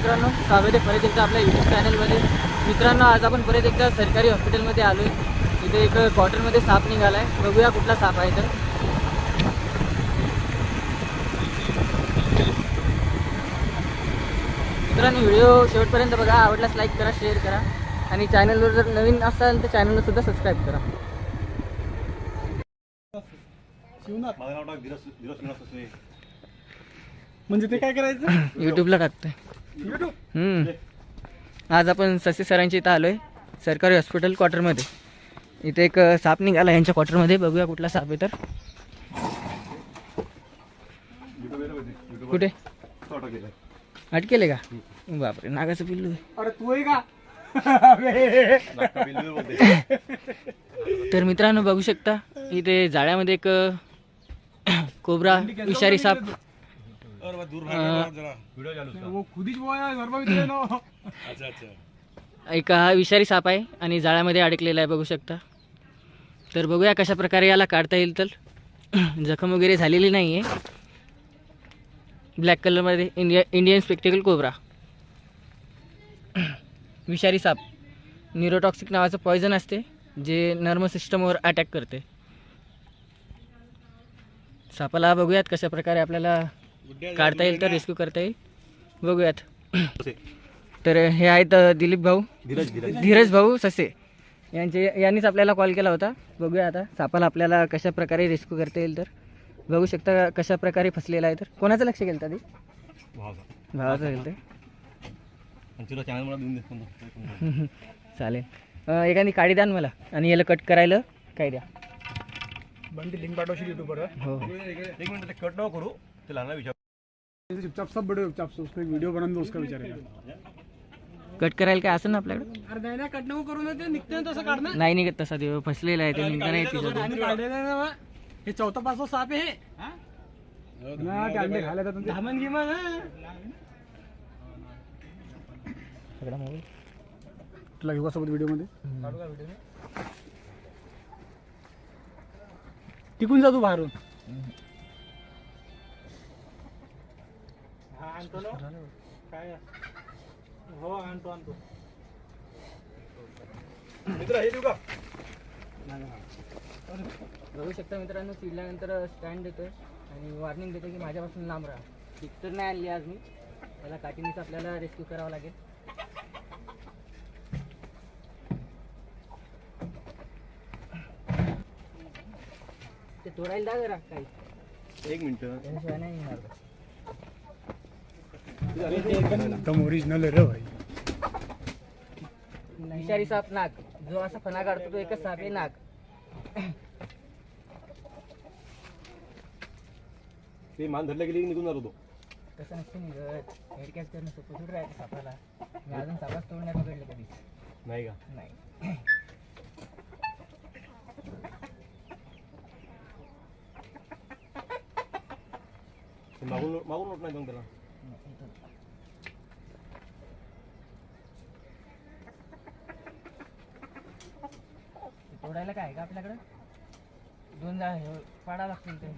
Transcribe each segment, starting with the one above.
मित्रांनो स्वागत आहे परत एकदा आपल्या यूट्यूब चॅनलमध्ये मित्रांनो आज आपण परत एकदा सरकारी हॉस्पिटलमध्ये आलो आहे इथे एक क्वार्टरमध्ये साप निघाला आहे बघूया कुठला साप आहे तर. मित्रांनो व्हिडिओ शेवटपर्यंत बघा. आवडल्यास लाईक करा शेअर करा. आणि चॅनलवर जर नवीन असाल तर चॅनलला सुद्धा सबस्क्राईब करा. म्हणजे ते काय करायचं? यूट्यूबला टाकतोय. आज आपण ससी सरांच्या इथं आलो आहे सरकारी हॉस्पिटल क्वार्टरमध्ये इथे एक साप निघाला यांच्या क्वार्टरमध्ये बघूया कुठला साप आहे तर. कुठे. अटकेले का? बापरे नागाचं पिल्लू. अरे तू आहे का. तर मित्रांनो बघू शकता इथे जाळ्यामध्ये एक कोबरा विषारी साप. अरे बा, दूर अं, राहा जरा. व्हिडिओ चालू आहे. वो खुदीच बोया गरबा विचारे ना. अच्छा अच्छा. एक हा विषारी साप आहे आणि जाळ्यामध्ये अडकलेला आहे बघू शकता. तर बघूया कशा प्रकारे याला काढता येईल तर. जखम वगैरे झालेली नाही आहे ब्लॅक कलरमध्ये इंडिया इंडियन स्पेक्टिकल कोबरा विषारी साप. न्यूरोटॉक्सिक नावाचं पॉयझन असते जे नर्व सिस्टमवर अटॅक करते. सापाला बघूयात कशा प्रकारे आपल्याला काढता येईल तर रेस्क्यू करता येईल बघूयात. तर हे आहेत दिलीप भाऊ धीरज भाऊ ससे यांचे यांनीच आपल्याला कॉल केला होता बघूया आता सापाला आपल्याला कशा प्रकारे रेस्क्यू करता येईल तर बघू शकता कशा प्रकारे फसलेला आहे तर कोणाचं लक्ष गेलं आधी भावाचा. गेलं ते. चालेल एखादी काडी द्या ना मला आणि याला कट करायला काय द्या बंदी लिंक पाठवशील युट्यूबवर हो हो एक मिनिट ते कट नको करू ते लहान विचार चुपचाप सब बड़े चुपचाप से उसको एक वीडियो बना दो उसका विचारेगा कट करायला काय असं ना आपल्याकडे? अरे नाही ना कट नको करू ना ते. निघते ना तसं नाही निघत तसा देव फसलेला आहे ते निघता नाही तिच्यातून आणि काढलेलं आहे ना बा. हे चौथा पाचवा साप आहे हे. ना ते अंडे खायला जातात धामन गिमन सगळा मोबाईल तुला घेऊ का सोबत व्हिडिओमध्ये? टिकून जा तू बाहेरून. हो आणतो आणतो. मित्र हे देऊ का? बघू शकता मित्रांनो चिडल्यानंतर स्टँड देतोय आणि वॉर्निंग देतो की माझ्यापासून लांब राहा. टिक तर नाही आणली आज मी. त्याला काठीनेच आपल्याला रेस्क्यू करावं लागेल. ते तोडायला जरा काही. एक मिनिट. त्याशिवाय नाही. एकदम ओरिजिनल आहे रे भाई. विषारी साप नाग जो असा फणा काढतो तो एकच साप आहे नाग ते मान धरल्या गेली की निघून जातो तो. तसं नसतं निघत. करणं सोपं थोडं राहतं सापाला. मी अजून सापाच तोडण्यात पकडलं कधीच. नाही का? नाही. ते मागून मागून होत नाही जाऊन त्याला. तोडायला काय आहे का आपल्याकडं? दोन हे पाडा लागतील ते.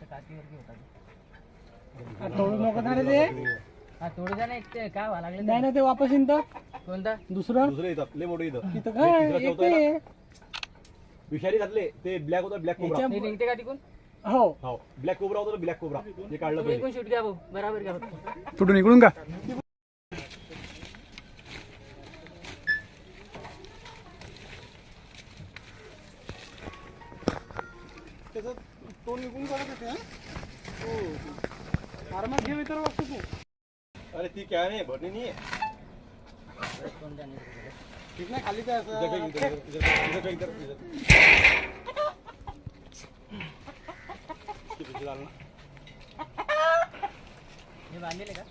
काठीवरती होता तोडू नको ना रे ते. हा तोडू द्या ना एक ते. काय व्हायला लागले नाही ना ते वापस येईन तर. कोणता? दुसरं? दुसरे येतात लय मोठे येतात तिथं काय? एक ते. विषारी घातले. ते ब्लॅक होता ब्लॅक ते निघते का तिकून? हो. हो. ब्लॅक कोबरा होता ब्लॅक कोबरा ते काढलं तुम्ही पहिले. इकडून शूट घ्या भाऊ. बराबर घ्या कुठून इकडून का? त्याचं तोंड निघून जात होते हो? आरामात घे तू. अरे ती काय नाही भरणी नाही. ठीक नाही खाली काय फेक, असं फेक, फेक, फेक. ते झालं ना. बांधलेले का?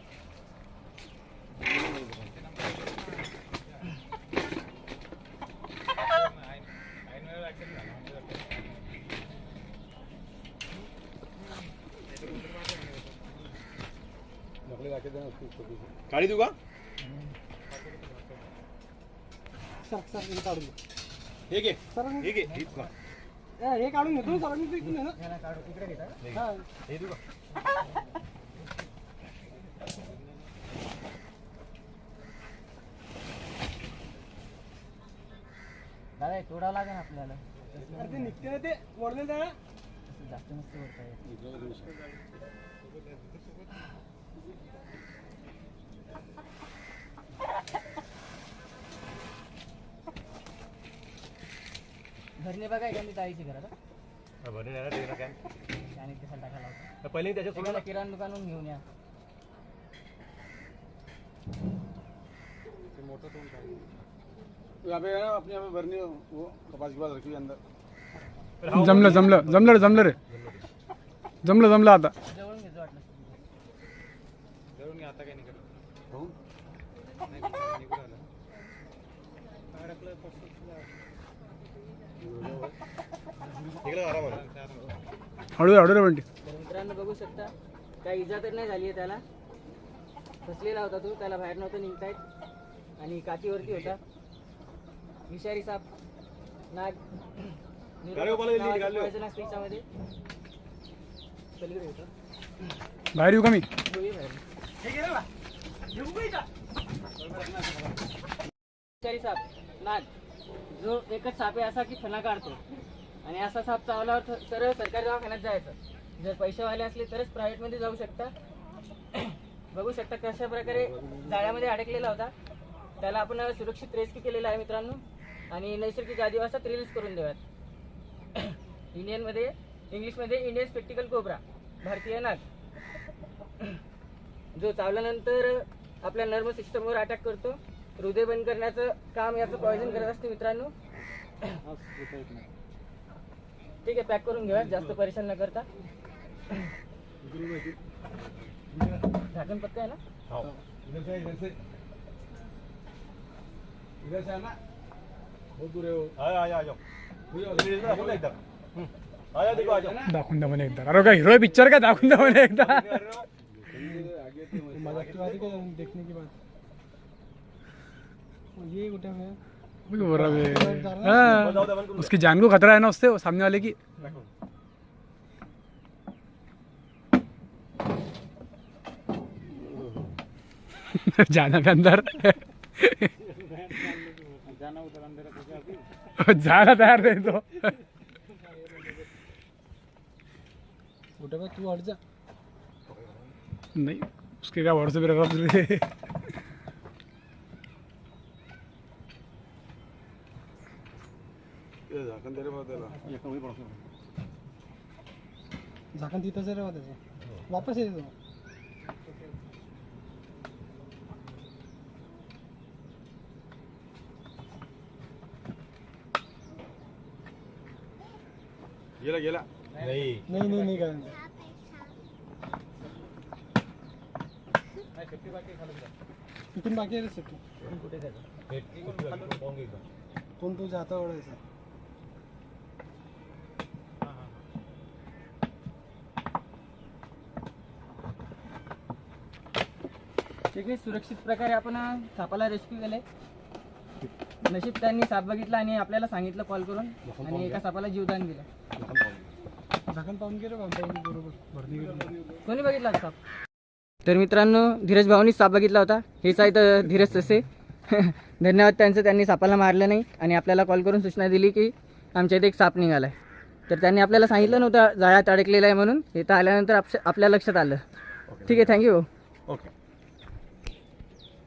काढी देऊ का? सर सर हे काढून दे. हे घे. सर हे काढून घेतो सरांनी तू इकडून आहे ना. काढू तिकडे घेता हा. दादा तोडा लागेल आपल्याला. ते निघते ना ते वरने जरा जास्त मस्त आहे घरात भरणे नाही ना ते ना काय? आणि कशाला टाकायला होता तर पहिले त्याच्या तुम्हाला किराणा दुकानून घेऊन या. यहाँ पे है ना अपने यहाँ पे भरनी वो कपास के पास रखी हुई अंदर. जमलं जमलं जमलं रे जमलं रे जमलं जमलं आता. हळू हळू रे बंटी तर मित्रांनो बघू शकता काही इजा तर नाही झाली आहे त्याला. फसलेला होता तो त्याला बाहेर नव्हतं निघता येत. आणि काठीवरती होता. विषारी साप नाग पलीकडे होतं. बाहेर येऊ का मी? दोघे बाहेर. विषारी साप नाग जो एकच साप आहे असा की फणा काढतो. आणि असा साप चावल्यावर थ- सरळ सरकारी दवाखान्यात जायचं. जर पैसेवाले असले तरच प्रायव्हेटमध्ये जाऊ शकता. बघू शकता कशा प्रकारे जाळ्यामध्ये अडकलेला होता. त्याला आपण सुरक्षित रेस्क्यू केलेला आहे मित्रांनो. आणि नैसर्गिक आदिवासात रिलीज करून देऊयात. इंडियनमध्ये इंग्लिशमध्ये इंडियन स्पेक्टिकल कोबरा भारतीय नाग. जो चावल्यानंतर आपल्या नर्व सिस्टमवर अटॅक करतो. हृदय बंद करण्याचं काम याचं पॉयझन करत असते मित्रांनो. ठीक आहे पॅक करून घेऊया जास्त परेशान न करता. झाकण पत्ता आहे ना? हो. दाखवून द्या म्हणे एकदा. अरे काय हिरो पिक्चर काय? दाखवून द्या म्हणे एकदा की देखने की बात? ये उठा है। हाँ, उसकी जान को खतरा है ना उससे सामने वाले की। जाना भी अंदर। जाना उधर अंदर तैयार नहीं तो। तू हट जा। नहीं उसके क्या भरोसे पे रखा झाकण दे रे भाऊ त्याला झाकण तिथंच रे त्याचं वापस येतो गेला गेला नाही नाही नाही नाही काय तिथून बाकी आहे रे सेफ्टी. कोण तुझ्या हातावर ओढायचा ठीक आहे सुरक्षित प्रकारे आपण सापाला रेस्क्यू केले नशीब त्यांनी साप बघितला आणि आपल्याला सांगितलं कॉल करून आणि एका सापाला जीवदान दिलं. झाकण पाहून गेलं बरोबर. कोणी बघितला होता साप? तर मित्रांनो धीरज भाऊनीच साप बघितला होता. हेच आहे तर धीरज तसे. धन्यवाद त्यांचं त्यांनी सापाला मारलं नाही आणि आपल्याला कॉल करून सूचना दिली की आमच्या इथे एक साप निघाला आहे तर त्यांनी आपल्याला सांगितलं नव्हतं जाळ्यात अडकलेला आहे म्हणून. इथं आल्यानंतर आपल्या लक्षात आलं. ठीक आहे थँक्यू ओके